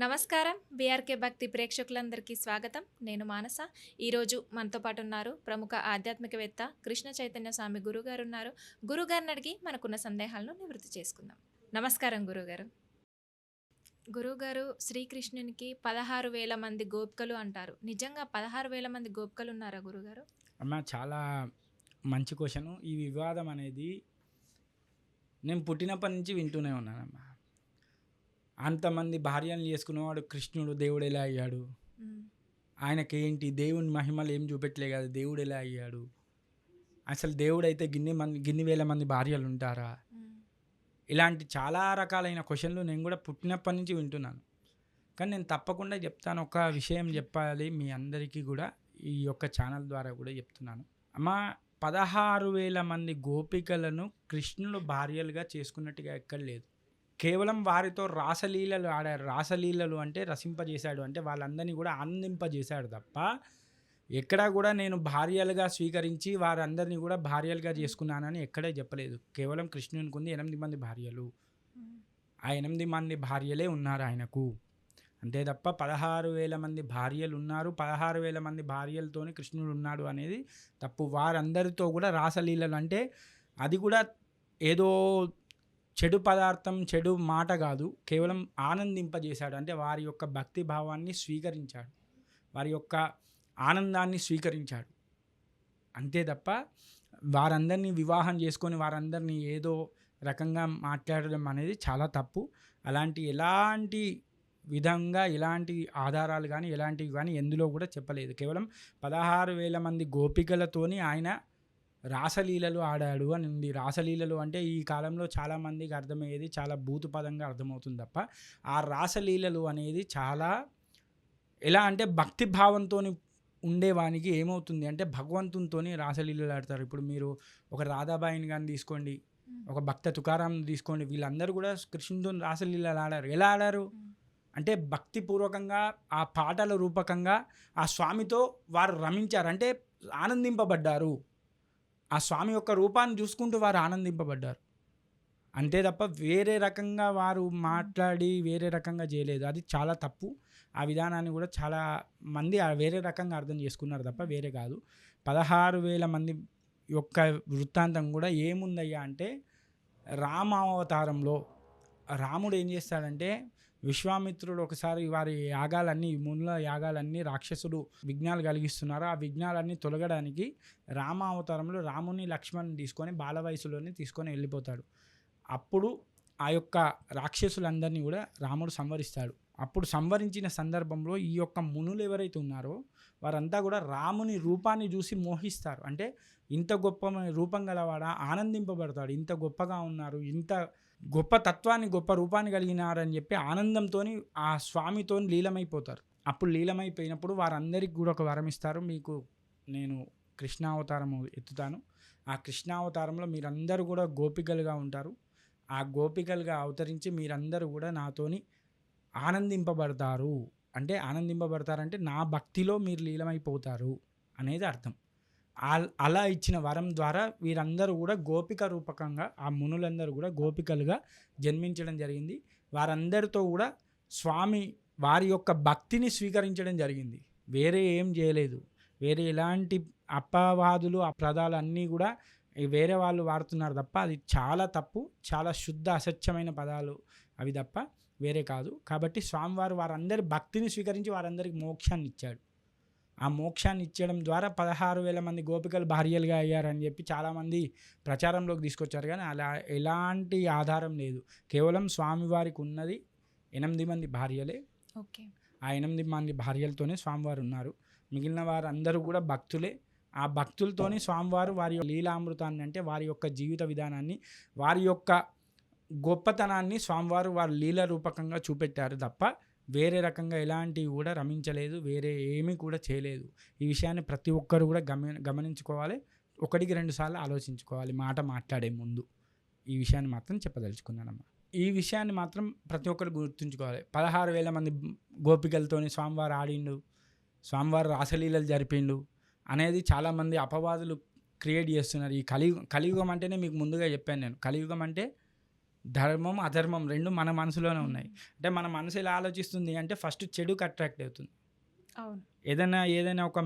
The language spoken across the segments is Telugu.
నమస్కారం. బీఆర్కే భక్తి ప్రేక్షకులందరికీ స్వాగతం. నేను మానస. ఈరోజు మనతో పాటు ఉన్నారు ప్రముఖ ఆధ్యాత్మికవేత్త కృష్ణ చైతన్య స్వామి గురుగారు ఉన్నారు గురుగారిని అడిగి మనకున్న సందేహాలను నివృత్తి చేసుకుందాం. నమస్కారం గురుగారు. గురుగారు శ్రీకృష్ణునికి పదహారు వేల మంది గోపికలు అంటారు. నిజంగా పదహారు వేల మంది గోపికలు ఉన్నారా గురుగారు? అమ్మ చాలా మంచి క్వశ్చన్. ఈ వివాదం అనేది నేను పుట్టినప్పటి నుంచి వింటూనే ఉన్నానమ్మా. అంతమంది భార్యలు చేసుకున్నవాడు కృష్ణుడు దేవుడు ఎలా అయ్యాడు? ఆయనకి ఆయనకేంటి? దేవుని మహిమలు ఏం చూపెట్టలే కదా దేవుడు ఎలా అయ్యాడు? అసలు దేవుడు అయితే గిన్ని మంది గిన్ని వేల మంది భార్యలు ఉంటారా ఇలాంటి చాలా రకాలైన క్వశ్చన్లు నేను కూడా పుట్టినప్పటి నుంచి వింటున్నాను. కానీ నేను తప్పకుండా చెప్తాను ఒక విషయం చెప్పాలి మీ అందరికీ కూడా ఈ యొక్క ఛానల్ ద్వారా కూడా చెప్తున్నాను. అమ్మ పదహారు వేల మంది గోపికలను కృష్ణుడు భార్యలుగా చేసుకున్నట్టుగా ఎక్కడ లేదు. కేవలం వారితో రాసలీలలు ఆడారు రాసలీలలు అంటే రసింపజేశాడు అంటే వాళ్ళందరినీ కూడా ఆనందింపజేశాడు తప్ప ఎక్కడా కూడా నేను భార్యలుగా స్వీకరించి వారందరినీ కూడా భార్యలుగా చేసుకున్నానని ఎక్కడే చెప్పలేదు. కేవలం కృష్ణునికి ఉంది ఎనిమిది మంది భార్యలు. ఆ ఎనిమిది మంది భార్యలే ఉన్నారు ఆయనకు. అంతే తప్ప పదహారు వేల మంది భార్యలు ఉన్నారు. పదహారు వేల మంది భార్యలతోనే కృష్ణుడు ఉన్నాడు అనేది తప్పు. వారందరితో కూడా రాసలీలలు అంటే అది కూడా ఏదో చెడు పదార్థం చెడు మాట కాదు. కేవలం ఆనందింపజేశాడు. అంటే వారి యొక్క భక్తి భావాన్ని స్వీకరించాడు. వారి యొక్క ఆనందాన్ని స్వీకరించాడు. అంతే తప్ప వారందరినీ వివాహం చేసుకొని వారందరినీ ఏదో రకంగా మాట్లాడడం అనేది చాలా తప్పు. అలాంటి ఎలాంటి విధంగా ఎలాంటి ఆధారాలు కానీ ఎలాంటివి కానీ ఎందులో కూడా చెప్పలేదు. కేవలం పదహారు వేల మంది గోపికలతోని ఆయన రాసలీలలు ఆడాడు అని ఉంది రాసలీలలు అంటే ఈ కాలంలో చాలామందికి అర్థమయ్యేది చాలా భూతు పదంగా అర్థమవుతుంది తప్ప ఆ రాసలీలలు అనేది చాలా ఎలా అంటే భక్తి భావంతో ఉండేవానికి ఏమవుతుంది అంటే భగవంతునితోని రాసలీలలు ఆడతారు. ఇప్పుడు మీరు ఒక రాధాబాయిని కానీ తీసుకోండి. ఒక భక్త తుకారాం తీసుకోండి వీళ్ళందరూ కూడా కృష్ణుతో రాసలీలలు ఆడారు. ఎలా ఆడారు. అంటే భక్తిపూర్వకంగా ఆ పాటల రూపకంగా ఆ స్వామితో వారు రమించారు. అంటే ఆనందింపబడ్డారు. ఆ స్వామి యొక్క రూపాన్ని చూసుకుంటూ వారు ఆనందింపబడ్డారు. అంతే తప్ప వేరే రకంగా వారు మాట్లాడి వేరే రకంగా చేయలేదు. అది చాలా తప్పు. ఆ విధానాన్ని కూడా చాలా మంది వేరే రకంగా అర్థం చేసుకున్నారు తప్ప వేరే కాదు. పదహారు వేల మంది యొక్క వృత్తాంతం కూడా ఏముందయ్యా అంటే రామావతారంలో రాముడు ఏం చేస్తాడంటే విశ్వామిత్రుడు ఒకసారి వారి యాగాలన్నీ మునుల యాగాలన్నీ రాక్షసుడు విఘ్నాలు కలిగిస్తున్నారు. ఆ విఘ్నాలన్నీ తొలగడానికి రామావతారంలో రాముని లక్ష్మణ్ తీసుకొని బాల వయసులోనే తీసుకొని వెళ్ళిపోతాడు. అప్పుడు ఆ యొక్క రాక్షసులందరినీ కూడా రాముడు సంవరిస్తాడు. అప్పుడు సంవరించిన సందర్భంలో ఈ యొక్క మునులు ఎవరైతే ఉన్నారో వారంతా కూడా రాముని రూపాన్ని చూసి మోహిస్తారు. అంటే ఇంత గొప్ప రూపం గలవాడా? ఆనందింపబడతాడు. ఇంత గొప్పగా ఉన్నారు. ఇంత గొప్ప తత్వాన్ని గొప్ప రూపాన్ని కలిగినారని చెప్పి ఆనందంతో ఆ స్వామితో లీలమైపోతారు. అప్పుడు లీలమైపోయినప్పుడు వారందరికి కూడా ఒక వరం ఇస్తారు. మీకు నేను కృష్ణావతారము ఎత్తుతాను. ఆ కృష్ణావతారంలో మీరందరూ కూడా గోపికలుగా ఉంటారు. ఆ గోపికలుగా అవతరించి మీరందరూ కూడా నాతోని ఆనందింపబడతారు. అంటే ఆనందింపబడతారంటే నా భక్తిలో మీరు లీలమైపోతారు అనేది అర్థం. అలా ఇచ్చిన వరం ద్వారా వీరందరూ కూడా గోపిక రూపకంగా ఆ మునులందరూ కూడా గోపికలుగా జన్మించడం జరిగింది. వారందరితో కూడా స్వామి వారి యొక్క భక్తిని స్వీకరించడం జరిగింది. వేరే ఏం చేయలేదు. వేరే ఎలాంటి అపవాదులు అప్రదాలు అన్నీ కూడా వేరే వాళ్ళు వాడుతున్నారు తప్ప అది చాలా తప్పు చాలా శుద్ధ అసత్యమైన పదాలు అవి తప్ప వేరే కాదు. కాబట్టి స్వామివారు వారందరి భక్తిని స్వీకరించి వారందరికి మోక్షాన్ని ఇచ్చాడు. ఆ మోక్షాన్ని ఇచ్చడం ద్వారా పదహారు వేల మంది గోపికలు భార్యలుగా అయ్యారని చెప్పి చాలామంది ప్రచారంలోకి తీసుకొచ్చారు. కానీ అలా ఎలాంటి ఆధారం లేదు. కేవలం స్వామివారికి ఉన్నది ఎనిమిది మంది భార్యలే. ఓకే. ఆ ఎనిమిది మంది భార్యలతోనే స్వామివారు ఉన్నారు. మిగిలిన వారు అందరూ కూడా భక్తులే. ఆ భక్తులతోని స్వామివారు వారి లీలామృతాన్ని అంటే వారి యొక్క జీవిత విధానాన్ని వారి యొక్క గొప్పతనాన్ని స్వామివారు వారి లీల రూపకంగా చూపెట్టారు తప్ప వేరే రకంగా ఎలాంటివి కూడా రమించలేదు వేరే ఏమీ కూడా చేయలేదు. ఈ విషయాన్ని ప్రతి ఒక్కరు కూడా గమ గమనించుకోవాలి. ఒకటికి రెండు సార్లు ఆలోచించుకోవాలి. మాట మాట్లాడే ముందు. ఈ విషయాన్ని మాత్రం చెప్పదలుచుకున్నానమ్మా. ఈ విషయాన్ని మాత్రం ప్రతి ఒక్కరు గుర్తుంచుకోవాలి. పదహారు వేల మంది గోపికలతోని స్వామివారు ఆడిండు స్వామివారు రాసలీలలు జరిపిండు అనేది చాలామంది అపవాదులు క్రియేట్ చేస్తున్నారు. ఈ కలియుగం కలియుగం అంటేనే మీకు ముందుగా చెప్పాను నేను. కలియుగం అంటే ధర్మం అధర్మం రెండు మన మనసులోనే ఉన్నాయి. అంటే మన మనసు ఎలా ఆలోచిస్తుంది అంటే ఫస్ట్ చెడుకు అట్రాక్ట్ అవుతుంది. అవును. ఏదైనా ఏదైనా ఒక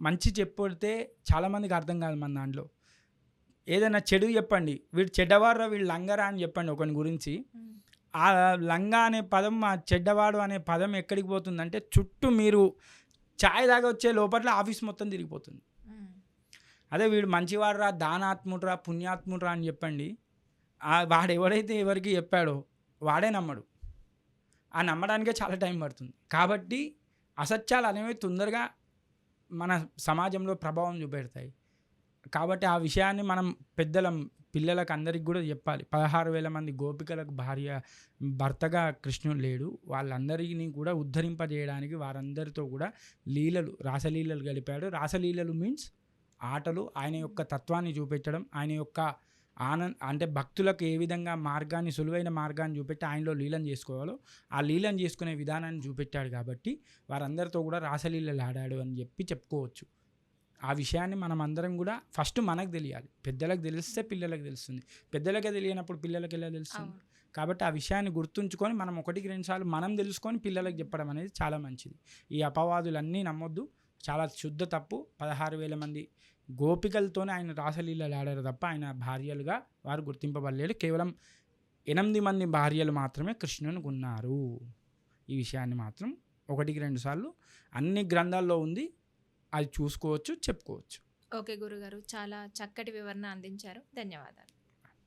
మంచి చెప్పితే చాలామందికి అర్థం కాదు మన దాంట్లో. ఏదైనా చెడు చెప్పండి. వీడు చెడ్డవారా వీడు లంగరా అని చెప్పండి ఒకని గురించి. ఆ లంగా అనే పదం ఆ చెడ్డవాడు అనే పదం ఎక్కడికి పోతుందంటే చుట్టూ మీరు ఛాయ్ దాకా వచ్చే లోపల ఆఫీస్ మొత్తం తిరిగిపోతుంది. అదే వీడు మంచివాడురా దానాత్ముడురా పుణ్యాత్ముడురా అని చెప్పండి. వాడు ఎవరైతే ఎవరికి చెప్పాడో వాడే నమ్మడు. ఆ నమ్మడానికే చాలా టైం పడుతుంది. కాబట్టి అసత్యాలు అనేవి తొందరగా మన సమాజంలో ప్రభావం చూపెడతాయి. కాబట్టి ఆ విషయాన్ని మనం పెద్దలం పిల్లలకు అందరికి కూడా చెప్పాలి. పదహారు వేల మంది గోపికలకు భార్య భర్తగా కృష్ణుడు లేడు. వాళ్ళందరినీ కూడా ఉద్ధరింపజేయడానికి వారందరితో కూడా లీలలు రాసలీలలు గడిపాడు. రాసలీలలు మీన్స్ ఆటలు ఆయన యొక్క తత్వాన్ని చూపెట్టడం ఆయన యొక్క ఆనంద్ అంటే భక్తులకు ఏ విధంగా మార్గాన్ని సులువైన మార్గాన్ని చూపెట్టి ఆయనలో లీలం చేసుకోవాలో ఆ లీలం చేసుకునే విధానాన్ని చూపెట్టాడు కాబట్టి వారందరితో కూడా రాసలీలలు ఆడాడు అని చెప్పి చెప్పుకోవచ్చు. ఆ విషయాన్ని మనం అందరం కూడా ఫస్ట్ మనకు తెలియాలి. పెద్దలకు తెలిస్తే పిల్లలకు తెలుస్తుంది. పెద్దలకే తెలియనప్పుడు పిల్లలకి ఎలా తెలుస్తుంది? కాబట్టి ఆ విషయాన్ని గుర్తుంచుకొని మనం ఒకటికి రెండుసార్లు మనం తెలుసుకొని పిల్లలకు చెప్పడం అనేది చాలా మంచిది. ఈ అపవాదులన్నీ నమ్మొద్దు. చాలా శుద్ధ తప్పు. పదహారు వేల మంది గోపికలతోనే ఆయన రాసలీలలు ఆడారు తప్ప ఆయన భార్యలుగా వారు గుర్తింపబడలేడు కేవలం ఎనిమిది మంది భార్యలు మాత్రమే కృష్ణునికి ఉన్నారు ఈ విషయాన్ని మాత్రం ఒకటికి రెండు సార్లు అన్ని గ్రంథాల్లో ఉంది. అది చూసుకోవచ్చు చెప్పుకోవచ్చు. ఓకే గురుగారు చాలా చక్కటి వివరణ అందించారు. ధన్యవాదాలు.